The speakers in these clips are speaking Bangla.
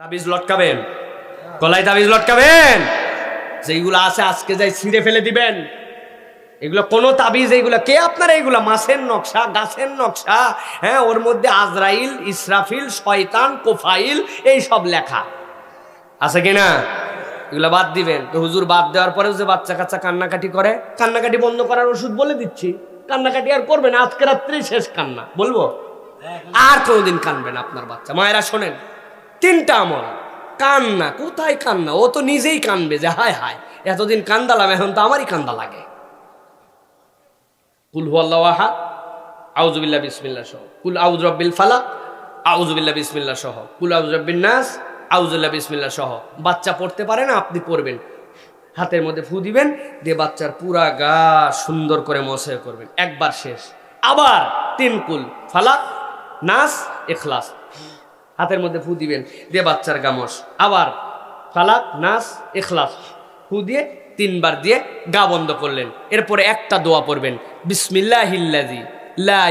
তাবিজ লটকাবেন। গলায় তাবিজ লটকাবেন। যেইগুলো আছে আজকে যাই ছিঁড়ে ফেলে দিবেন। এগুলো কোনো তাবিজ এইগুলো কে আপনার এইগুলো? মাছের নকশা গাছের নকশা হ্যাঁ ওর মধ্যে আজরাইল ইসরাফিল শয়তান কোফাইল এই সব লেখা। আছে কিনা এগুলো বাদ দিবেন। তো হুজুর বাদ দেওয়ার পরেও যে বাচ্চা কাচ্চা কান্নাকাটি করে কান্নাকাটি বন্ধ করার ওষুধ বলে দিচ্ছি। কান্নাকাটি আর করবে না আজকে রাত্রেই শেষ কান্না। বলব? আর কোনোদিন কানবে না আপনার বাচ্চা। মায়েরা শোনেন। তিনটা আমল। কান্না, কোথায় কান্না? ও তো নিজেই কানবে যে, হায় হায়, এতদিন কান্দালাম, এখন তো আমারই কান্দা লাগে। কুল হু আল্লাহ আহাদ আউজুবিল্লাহ বিসমিল্লাহ সহ। কুল আউজ রব্বিল ফালাক আউজুবিল্লাহ বিসমিল্লাহ সহ। কুল আউজ রব্বিন নাস আউজুল্লাহ বিসমিল্লাহ সহ। বাচ্চা পড়তে পারে না, আপনি পড়বেন। হাতের মধ্যে ফু দিবেন, দিয়ে বাচ্চার পুরা গা সুন্দর করে মশে করবেন। একবার শেষ। আবার তিন কুল, ফালাক, নাস এখলাস হাতের মধ্যে ফু দিবেন, দিয়ে বাচ্চার গামস আবার ফালাক নাস, এখলাস। ফু দিয়ে তিনবার দিয়ে গা বন্ধ করলেন। এরপরে একটা দোয়া পড়বেন বিসমিল্লাহিল্লাজি লা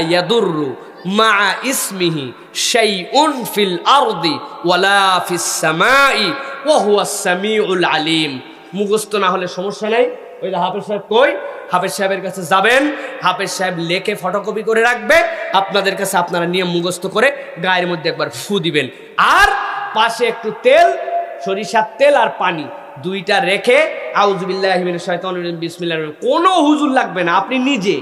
মা ইসমিহি শাইউন ফিল আরদি ওয়ালা ফিস সামাই ওয়া আলিম। মুখস্থ না হলে সমস্যা নাই। ওই হাফেজ সাহেব কই? হাফেজ সাহেবের কাছে যাবেন, হাফেজ সাহেব লেখে ফটোকপি করে রাখবে, আপনাদের কাছে আপনারা নিয়ে মুখস্থ করে গায়ের মধ্যে একবার ফু দিবেন। আর পাশে একটু তেল, সরিষার তেল আর পানি, দুইটা রেখে আউজুবিল্লাহ বিসমিল্লা কোনো হুজুর লাগবে না, আপনি নিজে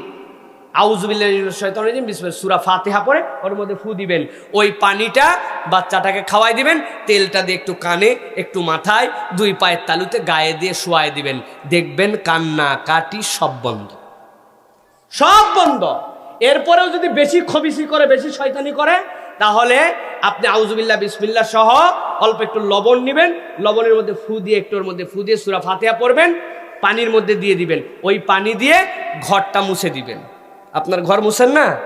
সুরা ফাতিহা পড়ে, ওর মধ্যে ফু দিবেন। ওই পানিটা বাচ্চাটাকে খাওয়াই দিবেন, তেলটা দিয়ে একটু কানে, একটু মাথায়, দুই পায়ের তালুতে গায়ে দিয়ে শোয়াই দিবেন। দেখবেন কান্না কাটি সব বন্ধ। সব বন্ধ। এরপরেও যদি বেশি খবিসি করে, বেশি শয়তানি করে, তাহলে আপনি আউজুবিল্লাহ বিসমিল্লাহ সহ অল্প একটু লবণ নেবেন, লবণের মধ্যে ফু দিয়ে, একটু ওর মধ্যে ফু দিয়ে সুরা ফাতেহা পড়বেন, পানির মধ্যে দিয়ে দিবেন। ওই পানি দিয়ে ঘরটা মুছে দিবেন। আপনার ঘর মুছেন না?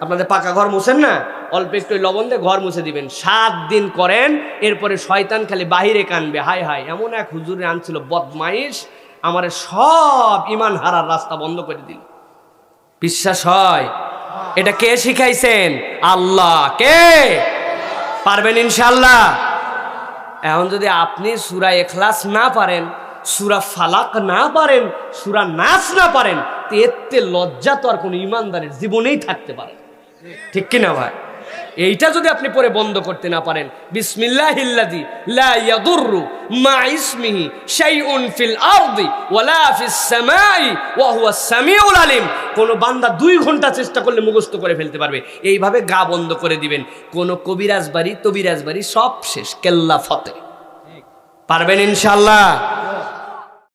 আপনাদের পাকা ঘর মুছেন না? অল্প একটু লবণ দিয়ে ঘর মুছে দিবেন। সাত দিন করেন, এরপরে শয়তান খালি বাহিরে কানবে। হায় হায়, এমন এক হুজুরে আনছিল বদমাইশ, আমার সব ইমান হারার রাস্তা বন্ধ করে দিল। বিশ্বাস হয়? এটা কে শিখাইছেন? আল্লাহ। কে? পারবেন ইনশাল্লাহ এখন যদি আপনি সুরা এখলাস না পারেন, সুরা ফালাক না পারেন, সুরা নাচ না পারেন তো এতে লজ্জা তো আর কোনো ইমানদারের জীবনেই থাকতে পারে। ঠিক কিনা ভাই? এইটা যদি আপনি পরে বন্ধ করতে না পারেন, বিসমিল্লাহিল্লাযী লা ইয়াদুররু মা ইসমিহি শাইউন ফিল আরদি ওয়ালা ফিস সামাই ওয়া হুয়াস সামিউল আলিম। কোন বান্দা দুই ঘণ্টা চেষ্টা করলে মুখস্থ করে ফেলতে পারবে। এইভাবে গা বন্ধ করে দিবেন। কোন কবিরাজ বাড়ি, তবিরাজ বাড়ি সব শেষ, কেল্লা ফতে। পারবেন ইনশাল্লাহ